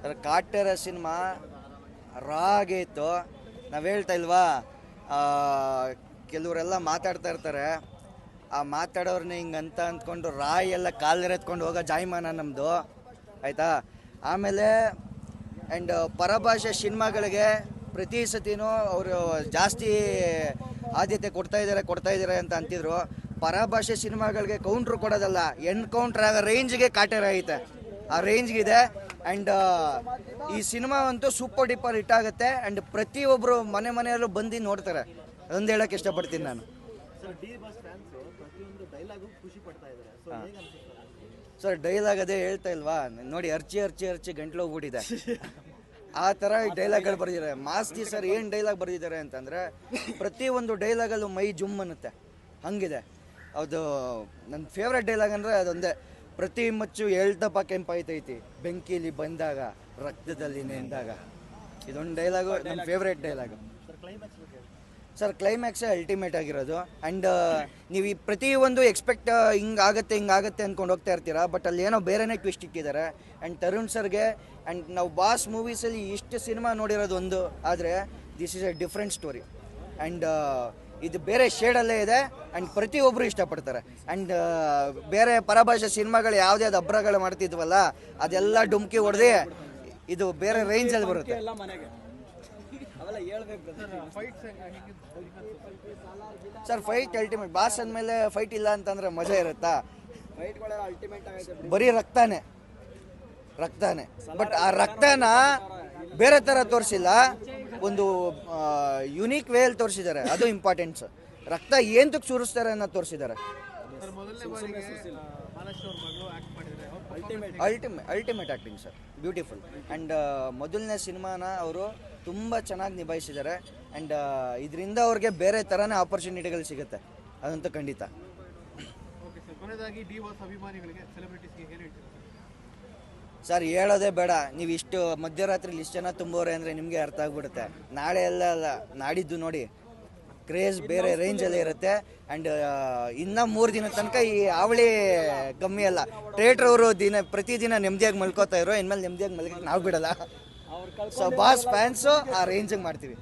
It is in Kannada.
ಸರ್ ಕಾಟೇರ ಸಿನಿಮಾ ರಾ ಆಗೈತು ನಾವು ಹೇಳ್ತಾ ಇಲ್ವಾ? ಕೆಲವರೆಲ್ಲ ಮಾತಾಡ್ತಾ ಇರ್ತಾರೆ. ಆ ಮಾತಾಡೋರ್ನ ಹಿಂಗಂತ ಅಂದ್ಕೊಂಡು ರಾಯ್ ಎಲ್ಲ ಕಾಲೆರೆತ್ಕೊಂಡು ಹೋಗೋ ಜಾಯಮಾನ ನಮ್ಮದು ಆಯಿತಾ? ಆಮೇಲೆ ಆ್ಯಂಡ್ ಪರಭಾಷೆ ಸಿನಿಮಾಗಳಿಗೆ ಪ್ರತಿ ಸತಿನೂ ಅವರು ಜಾಸ್ತಿ ಆದ್ಯತೆ ಕೊಡ್ತಾ ಇದ್ದಾರೆ ಕೊಡ್ತಾ ಇದ್ದಾರೆ ಅಂತ ಅಂತಿದ್ರು. ಪರಭಾಷೆ ಸಿನಿಮಾಗಳಿಗೆ ಕೌಂಟ್ರ್ ಕೊಡೋದಲ್ಲ, ಎನ್ಕೌಂಟ್ರ್ ಆಗೋ ರೇಂಜ್ಗೆ ಕಾಟೇರ ಐತೆ. ಆ ರೇಂಜ್ಗಿದೆ ಆ್ಯಂಡ್ ಈ ಸಿನಿಮಾ ಅಂತೂ ಸೂಪರ್ ಡಿಪರ್ ಹಿಟ್ ಆಗುತ್ತೆ. ಆ್ಯಂಡ್ ಪ್ರತಿಯೊಬ್ಬರು ಮನೆ ಮನೆಯಲ್ಲೂ ಬಂದು ನೋಡ್ತಾರೆ. ಅದೊಂದು ಹೇಳೋಕ್ಕೆ ಇಷ್ಟಪಡ್ತೀನಿ ನಾನು. ಸರ್ ಡೈಲಾಗ್ ಅದೇ? ಹೇಳ್ತಾ ಇಲ್ವಾ? ನೋಡಿ ಅರ್ಚಿ ಅರ್ಚಿ ಅರ್ಚಿ ಗಂಟ್ಲು ಹೋಗ್ಬಿಟ್ಟಿದೆ. ಆ ಥರ ಡೈಲಾಗ್ಗಳು ಬರೆದಿದ್ದಾರೆ. ಮಾಸ್ತಿ ಸರ್ ಏನು ಡೈಲಾಗ್ ಬರೆದಿದ್ದಾರೆ ಅಂತಂದರೆ ಪ್ರತಿಯೊಂದು ಡೈಲಾಗಲ್ಲೂ ಮೈ ಜುಮ್ ಅನ್ನುತ್ತೆ. ಹಂಗಿದೆ. ಅದು ನನ್ನ ಫೇವ್ರೆಟ್ ಡೈಲಾಗ್ ಅಂದರೆ ಅದೊಂದೇ. ಪ್ರತಿ ಮಚ್ಚು ಹೇಳ್ತಪ್ಪ ಕೆಂಪಾಯ್ತೈತಿ. ಬೆಂಕಿಲಿ ಬಂದಾಗ, ರಕ್ತದಲ್ಲಿ ನೆಂದಾಗ. ಇದೊಂದು ಡೈಲಾಗು ನನ್ನ favourite dialogue sir climax sir ಕ್ಲೈಮ್ಯಾಕ್ಸೇ ultimate ಆಗಿರೋದು ಆ್ಯಂಡ್ ನೀವು ಈ ಪ್ರತಿ ಒಂದು ಎಕ್ಸ್ಪೆಕ್ಟ್ ಹಿಂಗಾಗತ್ತೆ ಹಿಂಗಾಗತ್ತೆ ಅಂದ್ಕೊಂಡು ಹೋಗ್ತಾ ಇರ್ತೀರಾ? ಬಟ್ ಅಲ್ಲಿ ಏನೋ ಬೇರೆನೇ ಟ್ವಿಸ್ಟ್ ಇಟ್ಟಿದ್ದಾರೆ. ಆ್ಯಂಡ್ ತರುಣ್ ಸರ್ಗೆ ಆ್ಯಂಡ್ ನಾವು ಬಾಸ್ ಮೂವೀಸಲ್ಲಿ ಇಷ್ಟು ಸಿನಿಮಾ ನೋಡಿರೋದು ಒಂದು. ಆದರೆ this is a different story and ಇದು ಬೇರೆ ಶೇಡಲ್ಲೇ ಇದೆ. ಆ್ಯಂಡ್ ಪ್ರತಿಯೊಬ್ಬರು ಇಷ್ಟಪಡ್ತಾರೆ. ಆ್ಯಂಡ್ ಬೇರೆ ಪರಭಾಷೆ ಸಿನಿಮಾಗಳು ಯಾವುದೇ ಅಬ್ಬರಗಳು ಮಾಡ್ತಿದ್ವಲ್ಲ ಅದೆಲ್ಲ ಡುಮ್ಕಿ ಹೊಡೆದು ಇದು ಬೇರೆ ರೇಂಜಲ್ಲಿ ಬರುತ್ತೆ. ಸರ್ ಫೈಟ್ ಅಲ್ಟಿಮೇಟ್ ಬಾಸ್ ಅಂದಮೇಲೆ ಫೈಟ್ ಇಲ್ಲ ಅಂತಂದ್ರೆ ಮಜಾ ಇರುತ್ತಾ? ಬರೀ ರಕ್ತಾನೆ. ರಕ್ತಾನೆ. ಬಟ್ ಆ ರಕ್ತನ ಬೇರೆ ಥರ ತೋರಿಸಿಲ್ಲ. ಒಂದು ಯುನೀಕ್ ವೇಲ್ ತೋರಿಸಿದ್ದಾರೆ. ಅದು ಇಂಪಾರ್ಟೆಂಟ್ಸ್ ರಕ್ತ ಏಂತಕ್ಕೆ ಸುರಿಸ್ತಾರೆ ಅನ್ನೋದು ತೋರಿಸಿದ್ದಾರೆ. ಸರ್ ಮೊದಲನೇ ಬಾರಿಗೆ ಆ, ಮಹಾರಾಷ್ಟ್ರ ಮಗಳು ಆಕ್ಟ್ ಮಾಡಿದ್ದಾರೆ ಅವ್ರ ultimate acting sir beautiful and ಮೊದಲನೇ ಸಿನಿಮಾನ ಅವರು ತುಂಬ ಚೆನ್ನಾಗಿ ನಿಭಾಯಿಸಿದ್ದಾರೆ. ಆ್ಯಂಡ್ ಇದರಿಂದ ಅವ್ರಿಗೆ ಬೇರೆ ಥರನೇ ಆಪರ್ಚುನಿಟಿಗಳು ಸಿಗುತ್ತೆ. ಅದಂತೂ ಖಂಡಿತ. ಓಕೆ ಸರ್ ಕೊನೆಯದಾಗಿ ಡಿ ಬಾಸ್ ಅಭಿಮಾನಿಗಳಿಗೆ ಸೆಲೆಬ್ರಿಟೀಸ್ಗೆ ಏನು ಹೇಳ್ತೀರಾ? ಸರ್ ಹೇಳೋದೇ ಬೇಡ. ನೀವು ಇಷ್ಟು ಮಧ್ಯರಾತ್ರಿ ಇಷ್ಟು ಜನ ತುಂಬೋರೆ ಅಂದರೆ ನಿಮಗೆ ಅರ್ಥ ಆಗ್ಬಿಡುತ್ತೆ. ನಾಳೆ ಎಲ್ಲ ಅಲ್ಲ ನಾಡಿದ್ದು ನೋಡಿ. ಕ್ರೇಜ್ ಬೇರೆ ರೇಂಜಲ್ಲಿ ಇರುತ್ತೆ. ಆ್ಯಂಡ್ ಇನ್ನೂ ಮೂರು ದಿನ ತನಕ ಈ ಅವಳಿ ಕಮ್ಮಿ ಅಲ್ಲ. ಟ್ರೇಟರ್ ಅವರು ದಿನ ಪ್ರತಿದಿನ ನೆಮ್ಮದಿಯಾಗಿ ಮಲ್ಕೋತಾ ಇರೋ ಇನ್ಮೇಲೆ ನೆಮ್ಮದಿಯಾಗಿ ಮಲ್ಕಕ್ಕೆ ನಾವು ಬಿಡಲ್ಲ. ಸೊ ಬಾಸ್ ಫ್ಯಾನ್ಸು ಆ ರೇಂಜಿಗೆ ಮಾಡ್ತೀವಿ.